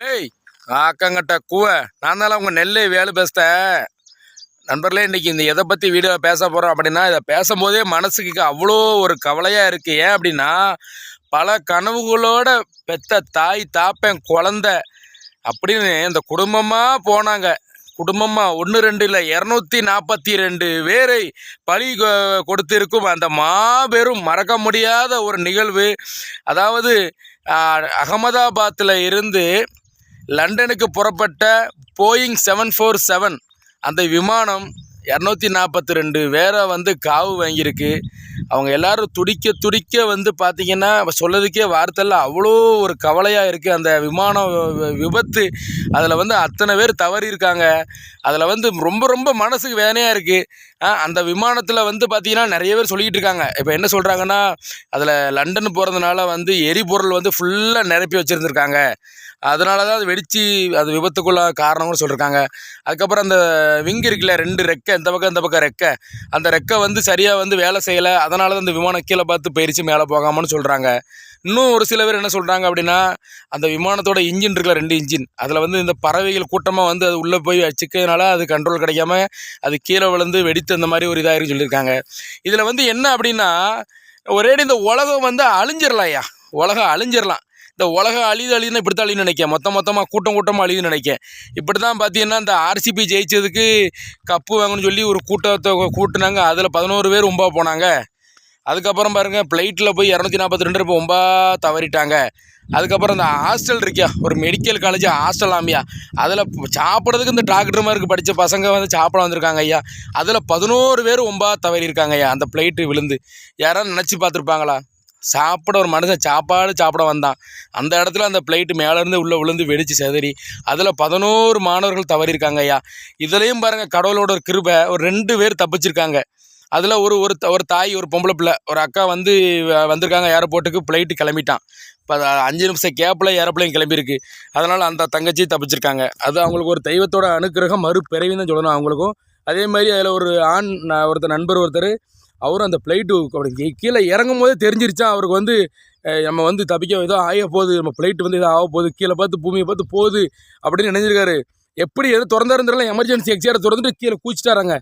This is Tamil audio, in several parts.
ஏய் ஆக்கங்கட்ட கூவ. நான் தான் உங்கள் நெல்லை வேலை பேசுகிறேன் நண்பர்களே இன்றைக்கி இந்த எதை பற்றி வீடியோ பேச போகிறோம் அப்படின்னா இதை பேசும்போதே மனசுக்கு அவ்வளோ ஒரு கவலையாக இருக்குது ஏன் அப்படின்னா பல கனவுகளோட பெத்த தாய் தாப்பேன் குழந்த அப்படின்னு இந்த குடும்பமாக போனாங்க. குடும்பமாக ஒன்று ரெண்டு இல்லை இரநூத்தி நாற்பத்தி ரெண்டு பேரை பழி கொ- கொடுத்திருக்கும் அந்த மாபெரும் மறக்க முடியாத ஒரு நிகழ்வு. அதாவது அகமதாபாத்தில் இருந்து லண்டனுக்கு புறப்பட்ட போயிங் செவன் ஃபோர் செவன். அந்த விமானம் இரநூத்தி நாற்பத்தி ரெண்டு வேற வந்து காவு வாங்கியிருக்கு. அவங்க எல்லாரும் துடிக்க துடிக்க வந்து பார்த்திங்கன்னா சொல்லதுக்கே வார்த்தையில் அவ்வளோ ஒரு கவலையாக இருக்குது அந்த விமானம் வி- விபத்து அதில் வந்து அத்தனை பேர் தவறி இருக்காங்க. அதில் வந்து ரொம்ப ரொம்ப மனசுக்கு வேதனையாக இருக்குது அந்த விமானத்தில் வந்து பார்த்திங்கன்னா நிறைய பேர் சொல்லிக்கிட்டு இருக்காங்க. இப்போ என்ன சொல்கிறாங்கன்னா அதில் லண்டன் போகிறதுனால வந்து எரிபொருள் வந்து ஃபுல்லாக நிரப்பி வச்சுருந்துருக்காங்க. அதனால தான் அது வெடித்து அது விபத்துக்குள்ள காரணம்னு சொல்லியிருக்காங்க அதுக்கப்புறம் அந்த விங் இருக்குல்ல ரெண்டு ரெக்கை இந்த பக்கம் இந்த பக்கம் ரெக்கை. அந்த ரெக்கை வந்து சரியாக வந்து வேலை செய்யலை. அதை தான் இந்த விமானம் கீழே பார்த்து பயிற்சி மேலே போகாமன்னு சொல்கிறாங்க இன்னும் ஒரு சில பேர் என்ன சொல்கிறாங்க அப்படின்னா அந்த விமானத்தோட இன்ஜின் இருக்குல்ல ரெண்டு இன்ஜின் அதில் வந்து இந்த பறவைகள் கூட்டமாக வந்து அது உள்ளே போய் வச்சுக்கிறதுனால அது கண்ட்ரோல் கிடைக்காம அது கீழே விழுந்து வெடித்து அந்த மாதிரி ஒரு இதாகிருக்கு சொல்லியிருக்காங்க. இதில் வந்து என்ன அப்படின்னா ஒரேடி இந்த உலகம் வந்து அழிஞ்சிடலாம் ஐயா உலகம் அழிஞ்சிடலாம் இந்த உலகம் அழிது அழிதுன்னு இப்படி தான் அழின்னு நினைக்க மொத்த மொத்தமாக கூட்டம் கூட்டமாக அழிதுன்னு நினைக்க இப்படி தான் பார்த்தீங்கன்னா இந்த ஆர்சிபி ஜெயிச்சதுக்கு கப்பு வாங்கணும்னு சொல்லி ஒரு கூட்டத்தை கூட்டினாங்க. அதில் பதினோரு பேர் உம்பா போனாங்க. அதுக்கப்புறம் பாருங்கள் ஃப்ளைட்டில் போய் இரநூத்தி நாற்பத்தி ரெண்டு ரூபாய் ஒம்பா தவறிட்டாங்க. அதுக்கப்புறம் இந்த ஹாஸ்டல் இருக்கியா? ஒரு மெடிக்கல் காலேஜ் ஹாஸ்டல் ஆமியா? அதில் சாப்பிட்றதுக்கு இந்த டாக்டர் மாதிரி படித்த பசங்க வந்து சாப்பிட வந்திருக்காங்க ஐயா. அதில் பதினோரு பேர் ஒம்பா தவறி இருக்காங்க ஐயா அந்த ஃப்ளைட்டு விழுந்து. யாராவது நினச்சி பார்த்துருப்பாங்களா? சாப்பிட ஒரு மனுஷன் சாப்பாடு சாப்பிட வந்தான். அந்த இடத்துல அந்த பிளேட்டு மேலேருந்து உள்ளே விழுந்து வெடிச்சு செதறி அதில் பதினோரு மாணவர்கள் தவறியிருக்காங்க ஐயா. இதுலேயும் பாருங்கள் கடவுளோட ஒரு கிருபை ஒரு ரெண்டு பேர் தப்பிச்சிருக்காங்க. அதில் ஒரு ஒரு ஒரு தாய் ஒரு பொம்பளை பிள்ளை ஒரு அக்கா வந்து வ- வந்திருக்காங்க ஏர்போர்ட்டுக்கு ஃப்ளைட்டு கிளம்பிட்டான். இப்போ அஞ்சு நிமிஷம் கேப்பில் ஏரோப்ளைன் கிளம்பியிருக்கு. அதனால் அந்த தங்கச்சி தப்பிச்சிருக்காங்க. அது அவங்களுக்கு ஒரு தெய்வத்தோட அனுக்கிரகம் மறுபிறவின்னு தான் சொல்லணும் அவங்களுக்கும். அதே மாதிரி அதில் ஒரு ஆண் ஒருத்தர் நண்பர் ஒருத்தர் அவரும் அந்த ஃப்ளைட்டு அப்படி கீழே இறங்கும் போதே தெரிஞ்சிருச்சா அவருக்கு வந்து நம்ம வந்து தப்பிக்க ஏதோ ஆக போகுது நம்ம ஃப்ளைட் வந்து ஏதோ ஆக போகுது கீழே பார்த்து பூமியை பார்த்து போகுது அப்படின்னு நினைஞ்சிருக்காரு. எப்படி எதுவும் திறந்தாருந்தாலும் எமர்ஜென்சி எக்ஸியாரை திறந்துட்டு கீழே கூச்சிட்டாராங்க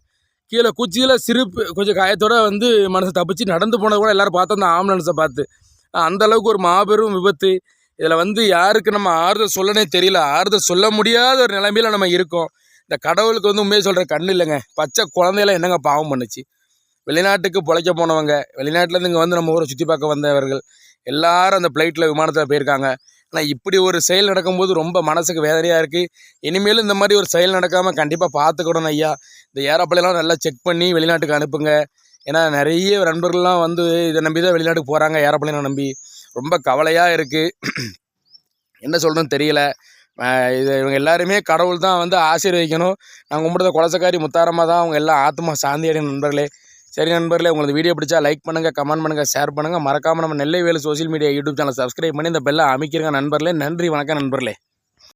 கீழே குச்சியில் சிரிப்பு கொஞ்சம் காயத்தோட வந்து மனசை தப்பிச்சு நடந்து போனது கூட எல்லோரும் பார்த்தோம். அந்த ஆம்புலன்ஸை பார்த்து. அந்தளவுக்கு அந்த அளவுக்கு ஒரு மாபெரும் விபத்து. இதில் வந்து யாருக்கு நம்ம ஆறுதல் சொல்லனே தெரியல. ஆறுதல் சொல்ல முடியாத ஒரு நிலைமையில் நம்ம இருக்கோம். இந்த கடவுளுக்கு வந்து உண்மையை சொல்கிற கண்ணு இல்லைங்க. பச்சை குழந்தையெல்லாம் என்னங்க பாவம் பண்ணுச்சு. வெளிநாட்டுக்கு பிழைக்க போனவங்க வெளிநாட்டிலேருந்து இங்கே வந்து நம்ம ஊரை சுற்றி பார்க்க வந்தவர்கள் எல்லாரும் அந்த ஃப்ளைட்டில் விமானத்தில் போயிருக்காங்க. ஆனால் இப்படி ஒரு செயல் நடக்கும்போது ரொம்ப மனசுக்கு வேதனையாக இருக்குது இனிமேலும் இந்த மாதிரி ஒரு செயல் நடக்காமல் கண்டிப்பாக பார்த்துக்கணும் ஐயா. இந்த ஏரோப்ளைன்லாம் நல்லா செக் பண்ணி வெளிநாட்டுக்கு அனுப்புங்க. ஏன்னா நிறைய நண்பர்கள்லாம் வந்து இதை நம்பி தான் வெளிநாட்டுக்கு போகிறாங்க ஏரோப்ளைனை நம்பி. ரொம்ப கவலையாக இருக்குது என்ன சொல்கிறேன்னு தெரியல. இது இவங்க எல்லாருமே கடவுள் தான் வந்து ஆசீர்வதிக்கணும். நாங்கள் கும்பிடுற குலசக்காரி முத்தாரமாக தான் அவங்க எல்லாம் ஆத்மா சாந்தி அடையும் நண்பர்களே. சரி நண்பர்களே உங்களுக்கு வீடியோ பிடிச்சா லைக் பண்ணுங்கள் கமெண்ட் பண்ணுங்கள் ஷேர் பண்ணுங்கள் மறக்காமல் நம்ம Nellai Velu social media YouTube channel subscribe பண்ணி இந்த பெல்லை அமைக்கிறங்க நண்பர்களே. நன்றி வணக்கம் நண்பர்களே.